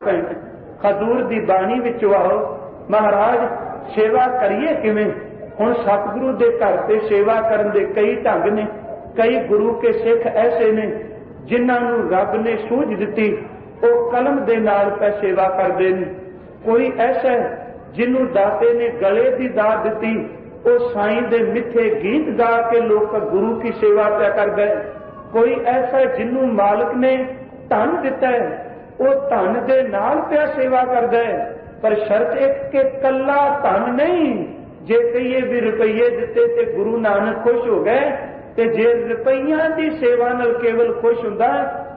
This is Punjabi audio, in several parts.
ਪਿੰਡ ਦੀ ਬਾਣੀ ਵਿੱਚੋਂ ਆਓ ਮਹਾਰਾਜ, ਸੇਵਾ ਕਰੀਏ ਕਿਵੇਂ? ਹੁਣ ਸਤਿਗੁਰੂ ਦੇ ਘਰ ਤੇ ਸੇਵਾ ਕਰਨ ਦੇ ਕਈ ਢੰਗ ਨੇ, ਕਈ ਗੁਰੂ ਕੇ ਸਿੱਖ ਐਸੇ ਨੇ, ਜਿਨ੍ਹਾਂ ਨੂੰ ਰੱਬ ਨੇ ਸੂਝ ਦਿੱਤੀ। ਉਹ ਕਲਮ ਦੇ ਨਾਲ ਪੈ ਸੇਵਾ ਕਰਦੇ ਨੇ। ਕੋਈ ਐਸਾ ਜਿਹਨੂੰ ਦਾਤੇ ਨੇ ਗਲੇ ਦੀ ਦਾਤ ਦਿੱਤੀ, ਉਹ ਸਾਈਂ ਦੇ ਮਿੱਥੇ ਗੀਤ ਗਾ ਕੇ ਲੋਕ ਗੁਰੂ ਕੀ ਸੇਵਾ ਪਿਆ ਕਰਦਾ ਕੋਈ ਐਸਾ ਜਿਹਨੂੰ ਮਾਲਕ ਨੇ ਧਨ ਦਿੱਤਾ ਹੈ ਉਹ ਧਨ ਦੇ ਨਾਲ ਪਿਆ ਸੇਵਾ ਕਰਦਾ ਹੈ। ਪਰ ਸ਼ਰਤ ਇੱਕ ਕਿ ਕੱਲਾ ਧਨ ਨਹੀਂ, ਜੇ ਕਹੀਏ ਵੀ ਰੁਪਈਏ ਦਿੱਤੇ ਤੇ ਗੁਰੂ ਨਾਨਕ ਖੁਸ਼ ਹੋ ਗਏ, ਤੇ ਜੇ ਰੁਪਈਆਂ ਦੀ ਸੇਵਾ ਨਾਲ ਕੇਵਲ ਖੁਸ਼ ਹੁੰਦਾ,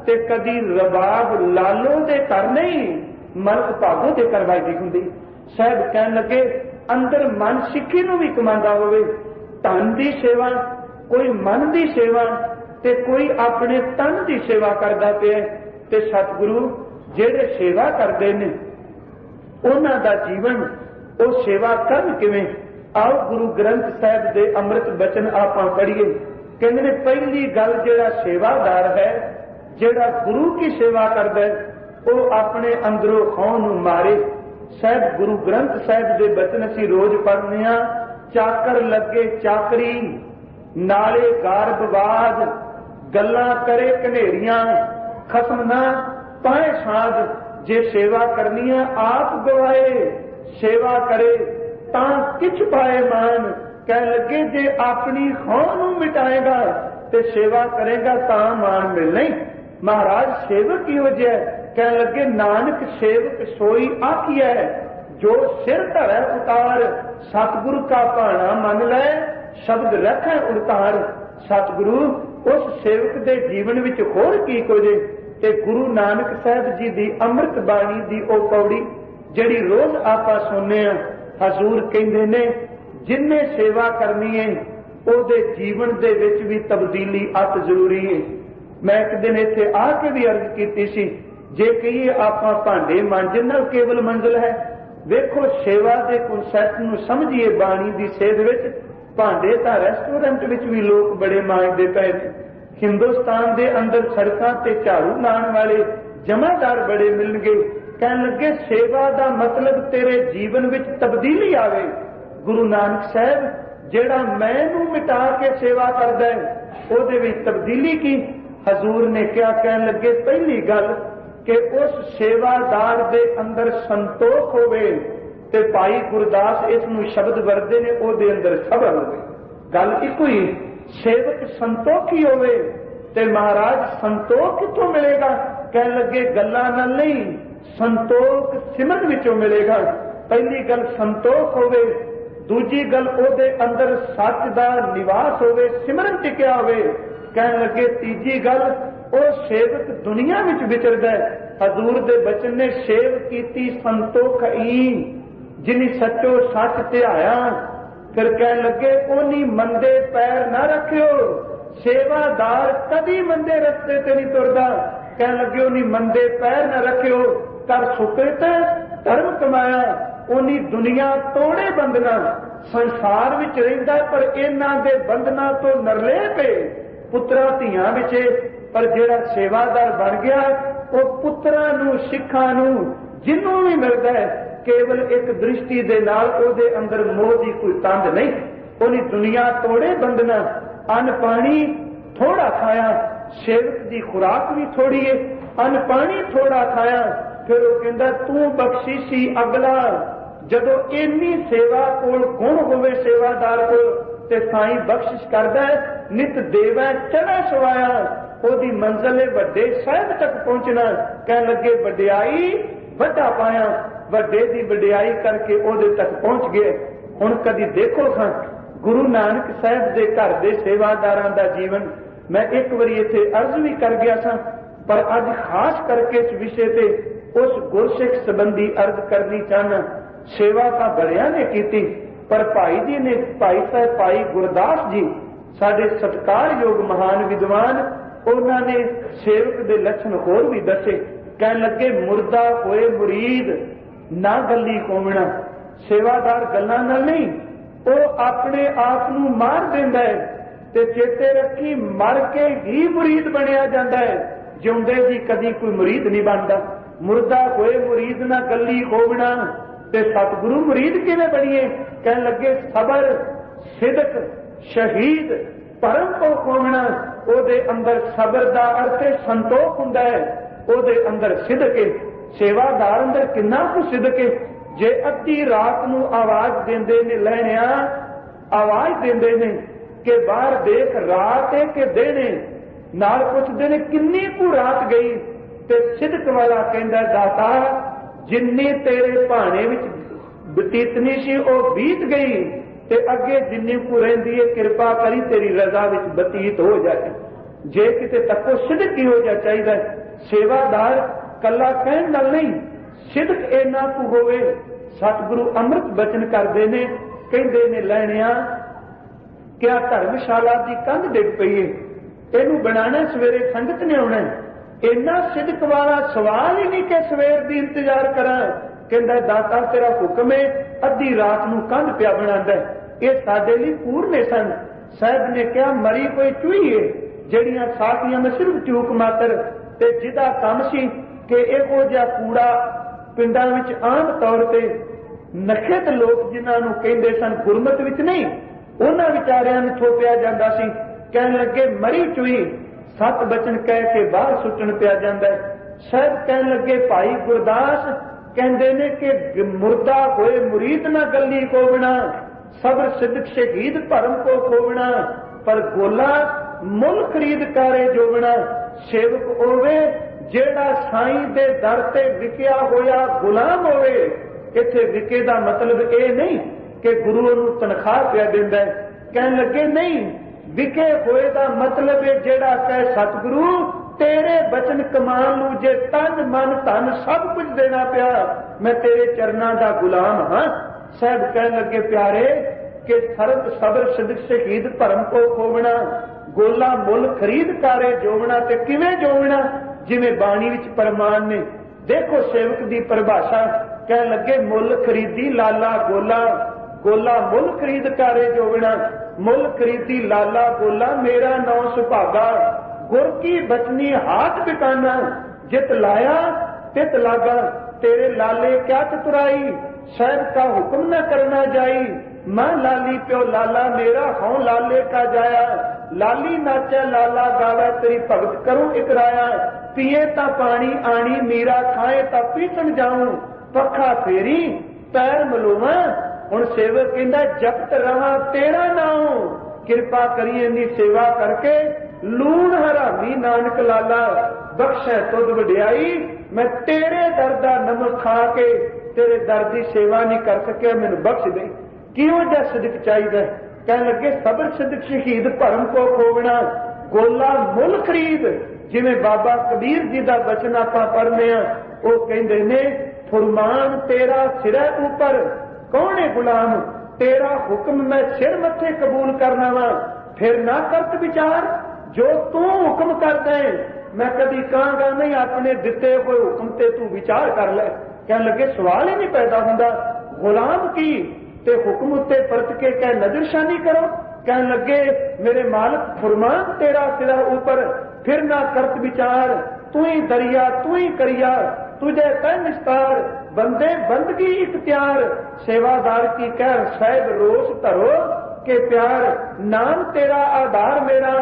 ਤੇ ਕਦੀ ਰਬਾਬ ਲਾਲੋ ਦੇ ਘਰ ਨਹੀਂ, ਮਲਕ ਭਾਗੋ ਦੇ ਕਰਵਾਈ ਹੁੰਦੀ। ਸਾਹਿਬ ਕਹਿਣ ਲੱਗੇ, ਅੰਦਰ ਮਨ ਸਿੱਖੀ ਨੂੰ ਵੀ ਕਮਾਂਦਾ ਹੋਵੇ। ਧਨ ਦੀ ਸੇਵਾ, ਕੋਈ ਮਨ ਦੀ ਸੇਵਾ, ਤੇ ਕੋਈ ਆਪਣੇ ਤਨ ਦੀ ਸੇਵਾ ਕਰਦਾ ਪਿਆ ਤੇ ਸਤਿਗੁਰੂ ਜਿਹੜੇ ਸੇਵਾ ਕਰਦੇ ਨੇ, ਉਹਨਾਂ ਦਾ ਜੀਵਨ ਉਹ ਸੇਵਾ ਕਰਨ ਕਿਵੇਂ? ਆਓ ਗੁਰੂ ਗ੍ਰੰਥ ਸਾਹਿਬ ਦੇ ਅੰਮ੍ਰਿਤ ਬਚਨ ਆਪਾਂ ਪੜ੍ਹੀਏ। ਕਹਿੰਦੇ ਨੇ, ਪਹਿਲੀ ਗੱਲ ਜਿਹੜਾ ਸੇਵਾਦਾਰ ਹੈ, ਜਿਹੜਾ ਗੁਰੂ ਕੀ ਸੇਵਾ ਕਰਦਾ ਉਹ ਆਪਣੇ ਅੰਦਰੋਂ ਖੌਂ ਨੂੰ ਮਾਰੇ। ਸਾਹਿਬ, ਗੁਰੂ ਗ੍ਰੰਥ ਸਾਹਿਬ ਦੇ ਬਚਨ ਅਸੀਂ ਰੋਜ਼ ਪੜ੍ਹਨੇ ਆ ਚਾਕਰ ਲੱਗੇ ਚਾਕਰੀ, ਨਾਲੇ ਗਾਰਬਵਾਦ ਗੱਲਾਂ ਕਰੇ ਕਨੇਰੀਆਂ ਖਸਮ ਨਾ ਪਾਏ ਸਾਧ, ਜੇ ਸੇਵਾ ਕਰਨੀ ਹੈ ਆਪ ਗਵਾਏ, ਸੇਵਾ ਕਰੇ, ਤਾਂ ਕਿਛ ਪਾਏ ਮਾਨ ਕਹਿ ਲੱਗੇ ਜੇ ਆਪਣੀ ਖੌਂ ਨੂੰ ਮਿਟਾਏਗਾ ਤੇ ਸੇਵਾ ਕਰੇਗਾ ਤਾਂ ਮਾਨ ਮਿਲਣਾ। ਮਹਾਰਾਜ, ਸੇਵਕ ਕੀ ਵਜ੍ਹਾ ਕਹਿ ਲੱਗੇ, ਨਾਨਕ ਸੇਵਕ ਸੋਈ ਆਖੀਐ, ਜੋ ਸਿਰ ਧਰੈ ਉਤਾਰ, ਸਤਿਗੁਰ ਕਾ ਭਾਣਾ ਮੰਨ ਲੈ, ਸ਼ਬਦ ਰੱਖੈ ਉਤਾਰ। ਸਤਿਗੁਰੂ, ਉਸ ਸੇਵਕ ਦੇ ਜੀਵਨ ਵਿੱਚ ਹੋਰ ਕੀ ਕੁਝ? ਤੇ ਗੁਰੂ ਨਾਨਕ ਸਾਹਿਬ ਜੀ ਦੀ ਅੰਮ੍ਰਿਤ ਬਾਣੀ ਦੀ ਉਹ ਪੌੜੀ ਜਿਹੜੀ ਰੋਜ਼ ਆਪਾਂ ਸੁਣਨੇ ਆ ਹਜ਼ੂਰ ਕਹਿੰਦੇ ਨੇ, ਜਿੰਨੇ ਸੇਵਾ ਕਰਨੀ ਹੈ, ਉਹਦੇ ਜੀਵਨ ਦੇ ਵਿੱਚ ਵੀ ਤਬਦੀਲੀ ਅਤ ਜ਼ਰੂਰੀ ਹੈ। ਮੈਂ ਇੱਕ ਦਿਨ ਇੱਥੇ ਆ ਕੇ ਵੀ ਅਰਜ਼ ਕੀਤੀ ਸੀ, ਜੇ ਕਹੀਏ ਆਪਾਂ ਭਾਂਡੇ ਮਾਂਜਣ ਨਾਲ ਕੇਵਲ ਮੰਜ਼ਲ ਹੈ, ਵੇਖੋ ਸੇਵਾ ਦੇ ਕਨਸੈਪਟ ਨੂੰ ਸਮਝੀਏ ਬਾਣੀ ਦੀ ਸੇਧ ਵਿੱਚ, ਭਾਂਡੇ ਤਾਂ ਰੈਸਟੋਰੈਂਟ ਵਿੱਚ ਵੀ ਲੋਕ ਬੜੇ ਮਾਂਜਦੇ ਪਏ ਨੇ। ਹਿੰਦੁਸਤਾਨ ਦੇ ਅੰਦਰ ਸੜਕਾਂ ਤੇ ਝਾੜੂ ਲਾਉਣ ਵਾਲੇ ਜਮਾਦਾਰ ਬੜੇ ਮਿਲਣਗੇ। ਕਹਿਣ ਲੱਗੇ, ਸੇਵਾ ਦਾ ਮਤਲਬ ਤੇਰੇ ਜੀਵਨ ਵਿੱਚ ਤਬਦੀਲੀ ਆਵੇ। ਗੁਰੂ ਨਾਨਕ ਸਾਹਿਬ, ਜਿਹੜਾ ਮੈਂ ਮਿਟਾ ਕੇ ਸੇਵਾ ਕਰਦਾ ਹੈ, ਉਹਦੇ ਵਿੱਚ ਤਬਦੀਲੀ ਕੀ? ਹਜ਼ੂਰ ਨੇ ਕਿਹਾ, ਕਹਿਣ ਲੱਗੇ, ਪਹਿਲੀ ਗੱਲ ਕਿ ਉਸ ਸੇਵਾਦਾਰ ਦੇ ਅੰਦਰ ਸੰਤੋਖ ਹੋਵੇ ਤੇ ਭਾਈ ਗੁਰਦਾਸ ਇਸ ਨੂੰ ਸ਼ਬਦ ਵਰਦੇ ਨੇ, ਉਹਦੇ ਅੰਦਰ ਸਬਰ ਹੋਵੇ। ਗੱਲ ਇੱਕੋ ਹੀ। ਸੇਵਕ ਸੰਤੋਖੀ ਹੋਵੇ ਤੇ ਮਹਾਰਾਜ ਸੰਤੋਖ ਕਿੱਥੋਂ ਮਿਲੇਗਾ? ਕਹਿਣ ਲੱਗੇ, ਗੱਲਾਂ ਨਾਲ ਨਹੀਂ, ਸੰਤੋਖ ਸਿਮਰਨ ਵਿੱਚੋਂ ਮਿਲੇਗਾ। ਪਹਿਲੀ ਗੱਲ ਸੰਤੋਖ ਹੋਵੇ, ਦੂਜੀ ਗੱਲ ਉਹਦੇ ਅੰਦਰ ਸੱਚ ਦਾ ਨਿਵਾਸ ਹੋਵੇ, ਸਿਮਰਨ ਟਿਕਿਆ ਹੋਵੇ। ਕਹਿਣ ਲੱਗੇ, ਤੀਜੀ ਗੱਲ, ਉਹ ਸੇਵਕ ਦੁਨੀਆ ਵਿੱਚ ਵਿਚਰਦਾ ਹੈ। ਹਜ਼ੂਰ ਦੇ ਬਚਨ ਨੇ ਸੇਵ ਕੀਤੀ ਸੰਤੋਖ ਈ, ਜਿਨੀ ਸੱਚੋ ਸੱਚ ਧਿਆਇਆ। ਫਿਰ ਕਹਿਣ ਲੱਗੇ, ਉਹਨੀ ਮੰਦੇ ਪੈਰ ਨਾ ਰੱਖਿਓ। ਸੇਵਾਦਾਰ ਕਦੀ ਮੰਦੇ ਰਸਤੇ ਤੇ ਨਹੀਂ ਤੁਰਦਾ। ਕਹਿਣ ਲੱਗੇ, ਉਹਨੀ ਮੰਦੇ ਪੈਰ ਨਾ ਰੱਖਿਓ। ਕਰ ਸੁਕ੍ਰਿਤ ਧਰਮ ਕਮਾਇਆ। ਉਹਨੀ ਦੁਨੀਆ ਤੋੜੇ ਬੰਦਨਾ ਸੰਸਾਰ ਵਿੱਚ ਰਹਿੰਦਾ, ਪਰ ਇਹਨਾਂ ਦੇ ਬੰਧਨਾਂ ਤੋਂ ਨਰਲੇ ਪਏ। ਪੁੱਤਰਾ ਧੀਆਂ ਵਿੱਚ ਪਰ ਜਿਹੜਾ ਸੇਵਾਦਾਰ ਬਣ ਗਿਆ, ਉਹ ਪੁੱਤਰਾਂ ਨੂੰ, ਸਿੱਖਾਂ ਨੂੰ, ਜਿੰਨੂੰ ਵੀ ਮਿਲਦਾ ਹੈ ਕੇਵਲ ਇੱਕ ਦ੍ਰਿਸ਼ਟੀ ਦੇ ਨਾਲ ਉਹਦੇ ਅੰਦਰ ਮੋਹ ਦੀ ਕੋਈ ਤੰਦ ਨਹੀਂ। ਉਹਨੀ ਦੁਨੀਆ ਤੋੜੇ ਬੰਦਨਾ ਅਨ ਪਾਣੀ ਥੋੜਾ ਖਾਇਆ, ਸੇਵਕ ਦੀ ਖੁਰਾਕ ਵੀ ਥੋੜੀ ਏ। ਅਨ ਪਾਣੀ ਥੋੜਾ ਖਾਇਆ, ਫਿਰ ਉਹ ਕਹਿੰਦਾ, ਤੂੰ ਬਖਸ਼ੀਸ਼ੀ ਅਗਲਾ, ਜਦੋਂ ਇੰਨੀ ਸੇਵਾ ਕੋਲ ਗੁਣ ਹੋਵੇ ਸੇਵਾਦਾਰ ਕੋਲ, ਤੇ ਸਾਈਂ ਬਖਸ਼ਿਸ਼ ਕਰਦਾ ਨਿਤ ਦੇਵੈ ਚੜਾ ਸਵਾਇਆ ਉਹਦੀ ਮੰਜ਼ਲ ਹੈ ਵੱਡੇ ਸਾਹਿਬ ਤੱਕ ਪਹੁੰਚਣਾ, ਕਹਿਣ ਲੱਗੇ, ਵਡਿਆਈ ਵੱਡਾ ਪਾਇਆ। ਵੱਡੇ ਦੀ ਵਡਿਆਈ ਕਰਕੇ ਉਹਦੇ ਤੱਕ ਪਹੁੰਚ ਗਏ। ਹੁਣ ਕਦੀ ਦੇਖੋ ਖਾਂ ਗੁਰੂ ਨਾਨਕ ਸਾਹਿਬ ਦੇ ਘਰ ਦੇ ਸੇਵਾਦਾਰਾਂ ਦਾ ਜੀਵਨ। ਮੈਂ ਇੱਕ ਵਾਰੀ ਇੱਥੇ ਅਰਜ਼ ਵੀ ਕਰ ਗਿਆ ਸਾਂ, ਪਰ ਅੱਜ ਖਾਸ ਕਰਕੇ ਇਸ ਵਿਸ਼ੇ ਤੇ ਉਸ ਗੁਰਸਿੱਖ ਸੰਬੰਧੀ ਅਰਜ਼ ਕਰਨੀ ਚਾਹਨਾ ਸੇਵਾ ਤਾਂ ਬੜਿਆਂ ਨੇ ਕੀਤੀ, ਪਰ ਭਾਈ ਜੀ ਨੇ, ਭਾਈ ਸਾਹਿਬ, ਭਾਈ ਗੁਰਦਾਸ ਜੀ, ਸਾਡੇ ਸਤਕਾਰਯੋਗ ਮਹਾਨ ਵਿਦਵਾਨ, ਉਹਨਾਂ ਨੇ ਸੇਵਕ ਦੇ ਲੱਛਣ ਹੋਰ ਵੀ ਦੱਸੇ। ਕਹਿਣ ਲੱਗੇ, ਮੁਰਦਾ ਹੋਏ ਮੁਰੀਦ ਨਾ ਗੱਲੀ ਕੋਵਣਾ ਸੇਵਾਦਾਰ ਗੱਲਾਂ ਨਾਲ ਨਹੀਂ, ਉਹ ਆਪਣੇ ਆਪ ਨੂੰ ਮਾਰ ਦਿੰਦਾ ਹੈ ਤੇ ਚੇਤੇ ਰੱਖੀ ਮਰ ਕੇ ਹੀ ਮੁਰੀਦ ਬਣਿਆ ਜਾਂਦਾ ਹੈ। ਜਿਉਂਦੇ ਜੀ ਕਦੀ ਕੋਈ ਮੁਰੀਦ ਨਹੀਂ ਬਣਦਾ। ਮੁਰਦਾ ਹੋਏ ਮੁਰੀਦ ਨਾ ਗੱਲੀ ਹੋਵਣਾ ਤੇ ਸਤਿਗੁਰੂ ਮੁਰੀਦ ਕਿਵੇਂ ਬਣੀਏ? ਕਹਿਣ ਲੱਗੇ, ਸਬਰ, ਸਿਦਕ, ਸ਼ਹੀਦ, ਪਰਮ ਕੋ ਹੋਵਣਾ ਉਹਦੇ ਅੰਦਰ ਸਬਰ ਦਾ ਅਰਥ ਸੰਤੋਖ ਹੁੰਦਾ ਹੈ, ਉਹਦੇ ਅੰਦਰ ਸਿਦਕ ਸੇਵਾਦਾਰ ਅੰਦਰ ਕਿੰਨਾ ਕੁ ਸਿਦਕ ਜੇ ਅੱਧੀ ਰਾਤ ਨੂੰ ਆਵਾਜ਼ ਦਿੰਦੇ ਨੇ, ਲੈਣਿਆ, ਆਵਾਜ਼ ਦਿੰਦੇ ਨੇ ਕਿ ਬਾਹਰ ਦੇਖ ਰਾਤ ਹੈ ਕਿ ਦਿਨ ਹੈ। ਨਾਲ ਪੁੱਛਦੇ ਨੇ, ਕਿੰਨੀ ਕੁ ਰਾਤ ਗਈ? ਤੇ ਸਿਦਕ ਵਾਲਾ ਕਹਿੰਦਾ, ਦਾਤਾ, ਜਿੰਨੀ ਤੇਰੇ ਭਾਣੇ ਵਿੱਚ ਬਤੀਤਨੀ ਸੀ, ਉਹ ਬੀਤ ਗਈ। ਤੇ ਅੱਗੇ ਜਿੰਨੀ ਕੁ ਰਹਿੰਦੀ ਹੈ, ਕਿਰਪਾ ਕਰੀ ਤੇਰੀ ਰਜ਼ਾ ਵਿੱਚ ਬਤੀਤ ਹੋ ਜਾਏ ਜੇ ਕਿਤੇ ਤੱਕੋ ਸਿਦਕ ਹੀ ਹੋ ਜਾ ਚਾਹੀਦਾ ਸੇਵਾਦਾਰ ਕੱਲਾ ਕਹਿਣ ਨਾਲ ਨਹੀਂ, ਸਿਦਕ ਇਹਨਾਂ ਕੁ ਹੋਵੇ, ਸਤਿਗੁਰੂ ਅੰਮ੍ਰਿਤ ਬਚਨ ਕਰਦੇ ਨੇ, ਕਹਿੰਦੇ ਨੇ, ਲੈਣਿਆ, ਕਿਆ ਧਰਮਸ਼ਾਲਾ ਦੀ ਕੰਧ ਡਿੱਗ ਪਈ ਏ, ਇਹਨੂੰ ਬਣਾਣਾ ਸਵੇਰੇ ਸੰਗਤ ਨੇ ਆਉਣਾ ਇੰਨਾ ਸਿਦਕ ਵਾਲਾ ਸਵਾਲ ਹੀ ਨਹੀਂ ਕਿ ਸਵੇਰ ਦੀ ਇੰਤਜ਼ਾਰ ਕਰਾਂ, ਕਹਿੰਦਾ, ਦਾਤਾ, ਤੇਰਾ ਹੁਕਮ ਏ, ਅੱਧੀ ਰਾਤ ਨੂੰ ਕੰਧ ਪਿਆ ਬਣਾਉਂਦਾ ਇਹ ਸਾਡੇ ਲਈ ਪੂਰਨੇ ਸਨ। ਸਾਹਿਬ ਨੇ ਕਿਹਾ, ਮਰੀ ਕੋਈ ਚੂਹੀਏ ਜਿਹੜੀਆਂ ਸਾਥੀਆਂ ਨੇ ਸਿਰਫ ਚੂਕ ਮਾਤਰ ਤੇ ਜਿਹਦਾ ਕੰਮ ਸੀ ਕਿ ਇਹੋ ਜਿਹਾ ਕੂੜਾ ਪਿੰਡਾਂ ਵਿੱਚ ਆਮ ਤੌਰ ਤੇ ਨਖਿਤ ਲੋਕ ਜਿਨ੍ਹਾਂ ਨੂੰ ਕਹਿੰਦੇ ਸਨ ਗੁਰਮਤ ਵਿੱਚ ਨਹੀਂ, ਉਹਨਾਂ ਵਿਚਾਰਿਆਂ ਨੂੰ ਥੋਪਿਆ ਜਾਂਦਾ ਸੀ। ਕਹਿਣ ਲੱਗੇ, ਮਰੀ ਚੁਈ ਸਤ ਬਚਨ ਕਹਿ ਕੇ ਬਾਹਰ ਸੁੱਟਣ ਪਿਆ ਜਾਂਦਾ ਸ਼ਾਇਦ ਕਹਿਣ ਲੱਗੇ, ਭਾਈ ਗੁਰਦਾਸ ਕਹਿੰਦੇ ਨੇ ਕਿ ਮੁਰਦਾ ਹੋਏ ਮੁਰੀਦ ਨਾ ਗੱਲੀ ਕੋ ਬਣਾ ਸਬਰ ਸਿੱਧਕ ਸ਼ਹੀਦ ਭਰਮ ਕੋ ਖੋਵਣਾ, ਪਰ ਗੋਲਾ ਮੁੱਲ ਖਰੀਦ ਕਰੇ ਜੋਵਣਾ, ਸੇਵਕ ਹੋਵੇ ਜਿਹੜਾ ਸਾਈਂ ਦੇ ਦਰ ਤੇ ਵਿਕਿਆ ਹੋਇਆ ਗੁਲਾਮ ਹੋਵੇ, ਇੱਥੇ ਵਿਕੇ ਦਾ ਮਤਲਬ ਇਹ ਨਹੀਂ ਕਿ ਗੁਰੂ ਨੂੰ ਤਨਖਾਹ ਪਿਆ ਦਿੰਦਾ ਹੈ। ਕਹਿਣ ਲੱਗੇ, ਨਹੀਂ, ਵਿਕੇ ਹੋਏ ਦਾ ਮਤਲਬ ਹੈ ਜਿਹੜਾ ਕਹੇ ਸਤਿਗੁਰੂ, ਤੇਰੇ ਬਚਨ ਕਮਾਨ ਨੂੰ ਜੇ ਤਨ, ਮਨ, ਧਨ ਸਭ ਕੁਝ ਦੇਣਾ ਪਿਆ, ਮੈਂ ਤੇਰੇ ਚਰਨਾਂ ਦਾ ਗੁਲਾਮ ਹਾਂ। ਸਾਹਿਬ ਕਹਿਣ ਲੱਗੇ, ਪਿਆਰੇ, ਕਿ ਸਰਬ ਸਬਰ ਸਿਦਕ ਸ਼ਹੀਦ ਭਰਮ ਕੋ ਖੋਵਣਾ, ਗੋਲਾ ਮੁੱਲ ਖਰੀਦ ਕਾਰੇ ਜੋਵਣਾ ਤੇ ਕਿਵੇਂ ਜੋਵਣਾ? ਜਿਵੇਂ ਬਾਣੀ ਵਿੱਚ ਪਰਮਾਨ ਨੇ, ਦੇਖੋ ਸੇਵਕ ਦੀ ਪਰਿਭਾਸ਼ਾ ਕਹਿ ਲੱਗੇ, ਮੁੱਲ ਖਰੀਦੀ ਲਾਲਾ ਗੋਲਾ ਗੋਲਾ ਮੁੱਲ ਖਰੀਦ ਕਾਰੇ ਜੋਗਣਾ, ਮੁੱਲ ਖਰੀਦੀ ਲਾਲਾ ਗੋਲਾ ਮੇਰਾ ਨਾਮ ਸੁਭਾਗਾ, ਗੁਰ ਕੀ ਬਚਨੀ ਹਾਥ ਬਿਟਾਨਾ, ਜਿਤ ਲਾਇਆ ਤਿਤ ਲਾਗਾ, ਤੇਰੇ ਲਾਲੇ ਕਿਆ ਚਤੁਰਾਈ ਸਹਿਬ ਕਾ ਹੁਕਮ ਨਾ ਕਰਨਾ ਜਾਈ, ਮਾਂ ਲਾਲੀ ਪਿਓ ਲਾਲਾ, ਮੇਰਾ ਹਉ ਲਾਲੇ ਕਾ ਜਾਇਆ। ਲਾਲੀ ਨਾਚੈ, ਲਾਲਾ ਗਾਵੇ ਤੇਰੀ ਭਗਤ ਕਰੂੰ ਇਕਰਾਇਆ ਪੀਏ ਤਾਂ ਪਾਣੀ, ਆਣੀ, ਮੀਰਾ ਖਾਏ ਤਾਂ ਪੀਟਣ ਜਾਉਂ ਪੱਖਾ ਫੇਰੀ, ਪੈਰ ਮਲੂਵਾ ਹੁਣ ਸੇਵਕ ਕਹਿੰਦਾ, ਜਪਤ ਰਹਾ ਤੇਰਾ ਨਾਮ ਕਿਰਪਾ ਕਰੀਏ ਦੀ ਸੇਵਾ ਕਰਕੇ। ਲੂਣ ਹਰਾਮੀ ਨਾਨਕ ਲਾਲਾ, ਬਖਸ਼ੈ ਤੁਧ ਵਡਿਆਈ। ਮੈਂ ਤੇਰੇ ਦਰ ਦਾ ਨਮਕ ਖਾ ਕੇ, ਤੇਰੇ ਦਰ ਦੀ ਸੇਵਾ ਨਹੀਂ ਕਰ ਸਕਿਆ, ਮੈਨੂੰ ਬਖਸ਼ ਦੇ। ਕਿਉਂ ਜਸ ਦਿਖ ਚਾਹੀਦਾ ਕਹਿਣ ਲੱਗੇ, ਸਬਰ ਸਿਦਕ ਸ਼ਹੀਦ ਭਰਮ ਕੋ ਖੋਵਣਾ, ਗੋਲਾ ਮੁੱਲ ਖਰੀਦ। ਜਿਵੇਂ ਬਾਬਾ ਕਬੀਰ ਜੀ ਦਾ ਬਚਨ ਆਪਾਂ ਪੜ੍ਹਦੇ ਆ ਉਹ ਕਹਿੰਦੇ ਨੇ, ਫਰਮਾਨ ਤੇਰਾ ਸਿਰੇ ਉੱਪਰ, ਕੌਣ ਗੁਲਾਮ? ਤੇਰਾ ਹੁਕਮ ਮੈਂ ਸਿਰ ਮੱਥੇ ਕਬੂਲ ਕਰਨਾ ਵਾ। ਫਿਰ ਨਾ ਕਰਤ ਵਿਚਾਰ, ਜੋ ਤੂੰ ਹੁਕਮ ਕਰਦਾ ਹੈ ਮੈਂ ਕਦੀ ਕਹਾਂਗਾ ਨਹੀਂ, ਆਪਣੇ ਦਿੱਤੇ ਹੋਏ ਹੁਕਮ ਤੇ ਤੂੰ ਵਿਚਾਰ ਕਰ ਲੈ। ਕਹਿਣ ਲੱਗੇ, ਸਵਾਲ ਹੀ ਨਹੀਂ ਪੈਦਾ ਹੁੰਦਾ, ਗੁਲਾਮ ਕੀ? ਤੇ ਹੁਕਮ ਉੱਤੇ ਪਰਤ ਕੇ ਕਹਿ ਨਜ਼ਰਸ਼ਾਨੀ ਕਰੋ, ਕਹਿਣ ਲੱਗੇ, ਮੇਰੇ ਮਾਲਕ, ਫਰਮਾਨ ਤੇਰਾ ਸਿਰਾ ਉਪਰ, ਫਿਰ ਨਾ ਕਰਤ ਵਿਚਾਰ, ਤੂੰ ਹੀ ਦਰਿਆ, ਤੂੰ ਹੀ ਕਰਿਆ, ਤੁਝੇ ਤੈ ਨਿਸਤਾਰ, ਬੰਦੇ ਬੰਦਗੀ ਇਖਤਿਆਰ ਸੇਵਾਦਾਰ ਕੀ ਕਹਿ, ਸਹਿਬ ਰੋਸ ਧਰੋ ਕੇ ਪਿਆਰ, ਨਾਮ ਤੇਰਾ ਆਧਾਰ ਮੇਰਾ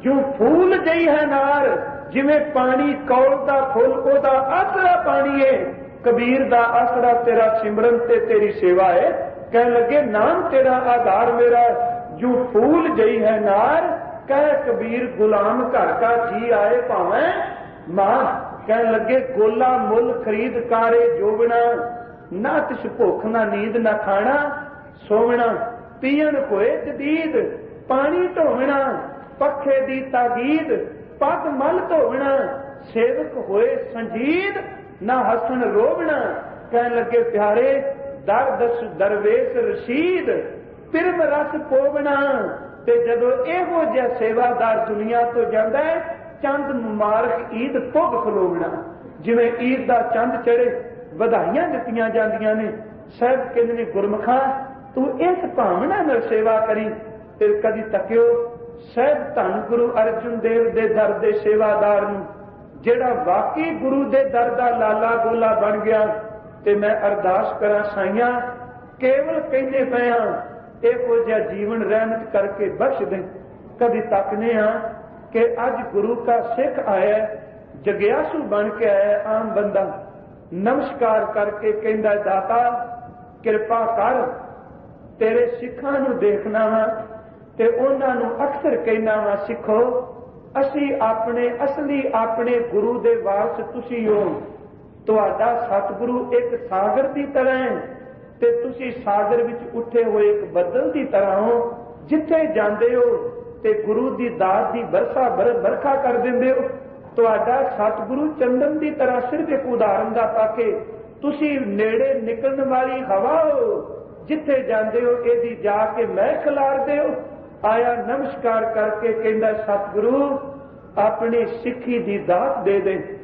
ਜੋ ਫੂਲ ਜਈ ਹੈ ਨਾਰ, ਜਿਵੇਂ ਪਾਣੀ ਕੌਲ ਦਾ ਫੁੱਲ, ਉਹਦਾ ਆਸਰਾ ਪਾਣੀ ਏ ਕਬੀਰ ਦਾ ਆਸਰਾ ਤੇਰਾ ਸਿਮਰਨ ਤੇ ਤੇਰੀ ਸੇਵਾ ਏ ਕਹਿਣ ਲੱਗੇ, ਨਾਮ ਤੇਰਾ ਆਧਾਰ ਮੇਰਾ ਜੋ ਫੂਲ ਜਈ ਹੈ ਨਾਰ, ਕਹਿ ਕਬੀਰ ਗੁਲਾਮ ਘਰ ਕਾ ਜੀ ਆਏ ਭਾਵੇਂ ਮਾਂ। ਕਹਿਣ ਲੱਗੇ, ਗੋਲਾ ਮੁੱਲ ਖਰੀਦ ਕਾਰੇ ਜੋਬਣਾ ਨਾ ਤਿਸ ਭੁੱਖ ਨਾ ਨੀਂਦ ਨਾ ਖਾਣਾ, ਸੋਵਣਾ ਪੀਣ ਹੋਏ ਜਦੀਦ, ਪਾਣੀ ਢੋਵਣਾ ਪੱਖੇ ਦੀ ਤਾਗੀਦ, ਪੱਗ ਮਲ ਧੋਵਣਾ ਸੇਵਕ ਹੋਏ ਸੰਜੀਦ, ਨਾ ਹਸਣ ਰੋਵਣਾ। ਕਹਿਣ ਲੱਗੇ, ਪਿਆਰੇ ਦਰ ਦਰਵੇਸ਼ ਰਸ਼ੀਦ, ਪਿਰਮ ਰਸ ਪੋਵਣਾ। ਤੇ ਜਦੋਂ ਇਹੋ ਜਿਹਾ ਸੇਵਾਦਾਰ ਦੁਨੀਆ ਤੋਂ ਜਾਂਦਾ ਹੈ, ਚੰਦ ਮੁਬਾਰਕ ਈਦ ਪੁੱਗ ਖਲੋਵਣਾ। ਜਿਵੇਂ ਈਦ ਦਾ ਚੰਦ ਚੜੇ ਵਧਾਈਆਂ ਦਿੱਤੀਆਂ ਜਾਂਦੀਆਂ ਨੇ। ਸਹਿਬ ਕਹਿੰਦੇ ਨੇ, ਗੁਰਮਖਾ, ਤੂੰ ਇਸ ਭਾਵਨਾ ਨਾਲ ਸੇਵਾ ਕਰੀ ਤੇ ਕਦੀ ਤੱਕਿਓ, ਸਹਿਬ ਧੰਨ ਗੁਰੂ ਅਰਜਨ ਦੇਵ ਦੇ ਦਰ ਦੇ ਸੇਵਾਦਾਰ ਨੂੰ, ਜਿਹੜਾ ਵਾਕਈ ਗੁਰੂ ਦੇ ਦਰ ਦਾ ਲਾਲਾ ਗੋਲਾ ਬਣ ਗਿਆ ਤੇ ਮੈਂ ਅਰਦਾਸ ਕਰਾਂ, ਸਾਈਆਂ, ਕੇਵਲ ਕਹਿੰਦੇ ਪਿਆ ਇਹੋ ਜਿਹਾ ਜੀਵਨ ਰਹਿਮਤ ਕਰਕੇ ਬਖਸ਼ ਦੇ। ਕਦੀ ਤੱਕਨੇ ਆ ਕਿ ਅੱਜ ਗੁਰੂ ਦਾ ਸਿੱਖ ਆਇਆ ਜਗਿਆਸੂ ਬਣ ਕੇ ਆਇਆ ਆਮ ਬੰਦਾ। ਨਮਸਕਾਰ ਕਰਕੇ ਕਹਿੰਦਾ, ਦਾਤਾ, ਕਿਰਪਾ ਕਰ, ਤੇਰੇ ਸਿੱਖਾਂ ਨੂੰ ਦੇਖਣਾ ਵਾ ਤੇ ਉਹਨਾਂ ਨੂੰ ਅਕਸਰ ਕਹਿਣਾ ਵਾ, ਸਿੱਖੋ, ਅਸੀਂ ਆਪਣੇ, ਅਸਲੀ ਆਪਣੇ ਗੁਰੂ ਦੇ ਵਾਰਸ ਤੁਸੀਂ ਹੋ। ਤੁਹਾਡਾ ਸਤਿਗੁਰੂ ਇੱਕ ਸਾਗਰ ਦੀ ਤਰ੍ਹਾਂ ਹੈ ਤੇ ਤੁਸੀਂ ਸਾਗਰ ਵਿੱਚ ਉੱਠੇ ਹੋਏ ਇੱਕ ਬੱਦਲ ਦੀ ਤਰ੍ਹਾਂ ਹੋ, ਜਿੱਥੇ ਜਾਂਦੇ ਹੋ ਤੇ ਗੁਰੂ ਦੀ ਦਾਤ ਦੀ ਵਰਖਾ ਵਰਖਾ ਕਰ ਦਿੰਦੇ ਹੋ। ਤੁਹਾਡਾ ਸਤਿਗੁਰੂ ਚੰਦਨ ਦੀ ਤਰ੍ਹਾਂ ਸਿਰਫ ਇੱਕ ਉਦਾਹਰਨ ਦਾ ਪਾਕੇ ਤੁਸੀਂ ਨੇੜੇ ਨਿਕਲਣ ਵਾਲੀ ਹਵਾ ਹੋ, ਜਿੱਥੇ ਜਾਂਦੇ ਹੋ, ਇਹਦੀ ਜਾ ਕੇ ਮੈਂ ਖਿਲਾਰਦੇ ਹੋ। ਆਇਆ ਨਮਸਕਾਰ ਕਰਕੇ ਕਹਿੰਦਾ, ਸਤਿਗੁਰੂ, ਆਪਣੀ ਸਿੱਖੀ ਦੀ ਦਾਤ ਦੇ ਦੇ।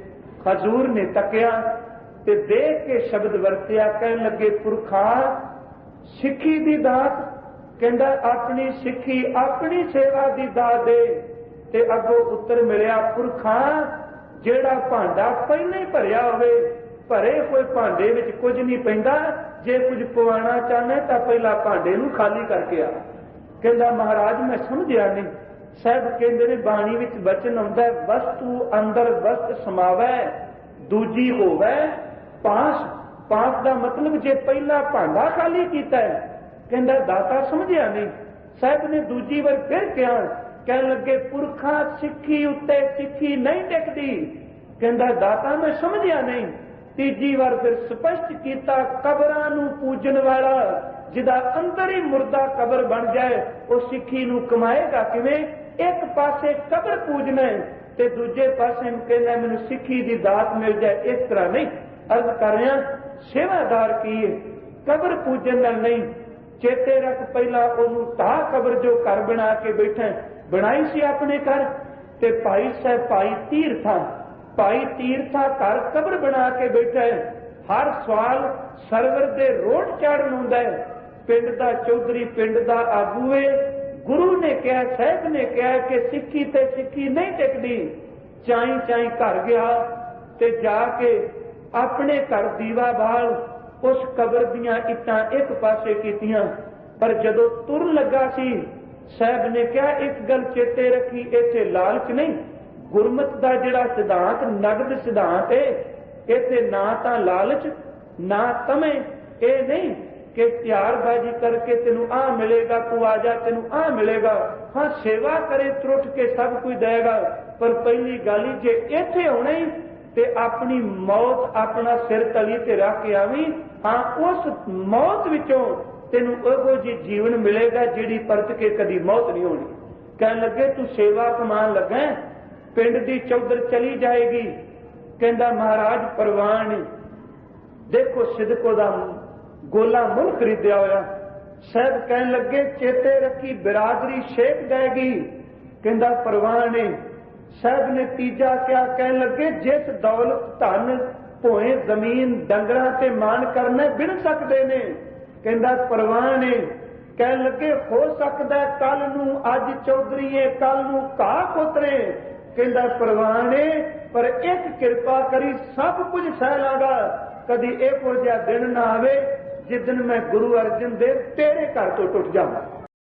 ਹਜ਼ੂਰ ਨੇ ਤੱਕਿਆ ਤੇ ਦੇਖ ਕੇ ਸ਼ਬਦ ਵਰਤਿਆ, ਕਹਿਣ ਲੱਗੇ, ਪੁਰਖਾ, ਸਿੱਖੀ ਦੀ ਦਾਤ, ਕਹਿੰਦਾ, ਆਪਣੀ ਸਿੱਖੀ, ਆਪਣੀ ਸੇਵਾ ਦੀ ਦਾਤ ਦੇ। ਤੇ ਅੱਗੋਂ ਉੱਤਰ ਮਿਲਿਆ, ਪੁਰਖਾ, ਜਿਹੜਾ ਭਾਂਡਾ ਪਹਿਲਾਂ ਹੀ ਭਰਿਆ ਹੋਵੇ, ਭਰੇ ਕੋਈ ਭਾਂਡੇ ਵਿੱਚ ਕੁਝ ਨਹੀਂ ਪੈਂਦਾ, ਜੇ ਕੁਝ ਪਵਾਣਾ ਚਾਹਨੇ ਤਾਂ ਪਹਿਲਾਂ ਭਾਂਡੇ ਨੂੰ ਖਾਲੀ ਕਰਕੇ ਆ। ਕਹਿੰਦਾ, ਮਹਾਰਾਜ, ਮੈਂ ਸਮਝਿਆ ਨਹੀਂ। ਸਾਹਿਬ ਕਹਿੰਦੇ ਨੇ, ਬਾਣੀ ਵਿੱਚ ਵਚਨ ਆਉਂਦਾ ਵਸਤੂ ਅੰਦਰ ਵਸਤ ਸਮਾਵੈ, ਦੂਜੀ ਹੋਵੇ ਪਾਸ। ਪਾਸ ਦਾ ਮਤਲਬ ਜੇ ਪਹਿਲਾ ਭਾਂਡਾ ਖਾਲੀ ਕੀਤਾ ਹੈ, ਕਹਿੰਦਾ ਦਾਤਾ ਸਮਝਿਆ ਨਹੀਂ। ਸਾਹਿਬ ਨੇ ਦੂਜੀ ਵਾਰ ਫਿਰ ਕਿਹਾ, ਕਹਿਣ ਲੱਗੇ, ਪੁਰਖਾ ਸਿੱਖੀ ਉੱਤੇ ਸਿੱਖੀ ਨਹੀਂ ਟਿਕਦੀ। ਕਹਿੰਦਾ ਦਾਤਾ ਮੈਂ ਸਮਝਿਆ ਨਹੀਂ। ਤੀਜੀ ਵਾਰ ਫਿਰ ਸਪਸ਼ਟ ਕੀਤਾ, ਕਬਰਾਂ ਨੂੰ ਪੂਜਣ ਵਾਲਾ, ਜਿਹਦਾ ਅੰਦਰ ਹੀ ਮੁਰਦਾ ਕਬਰ ਬਣ ਜਾਏ, ਉਹ ਸਿੱਖੀ ਨੂੰ ਕਮਾਏਗਾ ਕਿਵੇਂ? ਇੱਕ ਪਾਸੇ ਕਬਰ ਪੂਜਣਾ ਤੇ ਦੂਜੇ ਪਾਸੇ ਕਹਿੰਦਾ, ਮੈਨੂੰ ਸਿੱਖੀ ਦੀ ਦਾਤ ਮਿਲ ਜਾਏ, ਇਸ ਤਰ੍ਹਾਂ ਨਹੀਂ। ਅਰਜ਼ ਕਰ ਰਿਹਾ, ਸੇਵਾਦਾਰ ਕੀ ਹੈ? ਕਬਰ ਪੂਜਣ ਨਾਲ ਨਹੀਂ। ਚੇਤੇ ਰੱਖ ਪਹਿਲਾਂ ਉਹਨੂੰ ਤਾਂ ਕਬਰ ਜੋ ਘਰ ਬਣਾ ਕੇ ਬੈਠਾ ਬਣਾਈ ਸੀ ਆਪਣੇ ਘਰ। ਤੇ ਭਾਈ ਸਾਹਿਬ, ਭਾਈ ਤੀਰਥਾ ਭਾਈ ਤੀਰਥਾ ਘਰ ਕਬਰ ਬਣਾ ਕੇ ਬੈਠਾ ਹੈ। ਹਰ ਸਵਾਲ ਸਰਵਰ ਦੇ ਰੋਡ ਚਾੜਨ ਹੁੰਦਾ ਹੈ। ਪਿੰਡ ਦਾ ਚੌਧਰੀ, ਪਿੰਡ ਦਾ ਆਗੂ ਹੈ। ਗੁਰੂ ਨੇ ਕਿਹਾ, ਸਾਹਿਬ ਨੇ ਕਿਹਾ ਕਿ ਸਿੱਖੀ ਤੇ ਸਿੱਖੀ ਨਹੀਂ ਟਿਕਦੀ। ਚਾਈ ਚਾਈ ਘਰ ਗਿਆ ਤੇ ਜਾ ਕੇ ਆਪਣੇ ਘਰ ਦੀਵਾ ਬਾਲ, ਉਸ ਕਬਰ ਦੀਆਂ ਇੱਟਾਂ ਇੱਕ ਪਾਸੇ ਕੀਤੀਆਂ। ਪਰ ਜਦੋਂ ਤੁਰਨ ਲੱਗਾ ਸੀ, ਸਾਹਿਬ ਨੇ ਕਿਹਾ, ਇੱਕ ਗੱਲ ਚੇਤੇ ਰੱਖੀ, ਇੱਥੇ ਲਾਲਚ ਨਹੀਂ। ਗੁਰਮਤ ਦਾ ਜਿਹੜਾ ਸਿਧਾਂਤ, ਨਗਦ ਸਿਧਾਂਤ ਹੈ ਇੱਥੇ ਨਾ ਤਾਂ ਲਾਲਚ, ਨਾ ਤਮੇ, ਇਹ ਨਹੀਂ। ਕਿ ਤਿਆਰਬਾਜੀ ਕਰਕੇ ਤੈਨੂੰ ਆ ਮਿਲੇਗਾ ਤੂੰ ਆ ਜਾ ਤੈਨੂੰ ਆ ਮਿਲੇਗਾ। ਹਾਂ, ਸੇਵਾ ਕਰੇ ਤਰੁੱਟ ਕੇ ਸਭ ਕੁਝ ਦੇਗਾ ਪਰ ਪਹਿਲੀ ਗੱਲ ਜੇ ਇੱਥੇ ਹੋਣਾ ਹੀ ਤੇ ਆਪਣੀ ਮੌਤ ਆਪਣਾ ਸਿਰ ਤਲੀ ਤੇ ਰੱਖ ਕੇ ਆਵੀਂ, ਹਾਂ, ਉਸ ਮੌਤ ਵਿੱਚੋਂ ਤੈਨੂੰ ਉਹੋ ਜੀ ਜੀਵਨ ਮਿਲੇਗਾ ਜਿਹੜੀ ਪਰਤ ਕੇ ਕਦੀ ਮੌਤ ਨਹੀਂ ਹੋਣੀ। ਕਹਿਣ ਲੱਗੇ, ਤੂੰ ਸੇਵਾ ਕਮਾਨ ਲੱਗਾ ਪਿੰਡ ਦੀ ਚੌਧਰ ਚਲੀ ਜਾਏਗੀ। ਕਹਿੰਦਾ, ਮਹਾਰਾਜ, ਪ੍ਰਵਾਨ ਦੇਖੋ ਸਿਦਕੋ ਦਾ ਗੋਲਾ ਮੁੱਲ ਖਰੀਦਿਆ ਹੋਇਆ। ਸਾਹਿਬ ਕਹਿਣ ਲੱਗੇ, ਚੇਤੇ ਰੱਖੀ ਬਿਰਾਦਰੀ ਸ਼ੇਖ ਜਾਏਗੀ ਕਹਿੰਦਾ ਪ੍ਰਵਾਨ ਨੇ। ਸਾਹਿਬ ਨੇ ਤੀਜਾ ਕਿਹਾ, ਕਹਿਣ ਲੱਗੇ, ਜਿਸ ਦੌਲਤ ਧਨ ਭੋਏ ਜ਼ਮੀਨ ਡੰਗਰਾਂ ਤੇ ਮਾਨ ਕਰਨੇ ਬਿਨ ਸਕਦੇ ਨੇ। ਕਹਿੰਦਾ ਪ੍ਰਵਾਨ ਨੇ। ਕਹਿਣ ਲੱਗੇ, ਹੋ ਸਕਦਾ ਕੱਲ ਨੂੰ, ਅੱਜ ਚੌਧਰੀਏ ਕੱਲ ਨੂੰ ਘਾਹ ਕੋਤਰੇ। ਕਹਿੰਦਾ ਪ੍ਰਵਾਨ ਨੇ, ਪਰ ਇੱਕ ਕਿਰਪਾ ਕਰੀ ਸਭ ਕੁਝ ਸਹਿ ਲਾਂਗਾ। ਕਦੀ ਇਹ ਜਿਹਾ ਦਿਨ ਨਾ ਆਵੇ ਜਿਸ ਦਿਨ ਮੈਂ ਗੁਰੂ ਅਰਜਨ ਦੇਵ ਤੇਰੇ ਘਰ ਤੋਂ ਟੁੱਟ ਜਾਵਾਂ।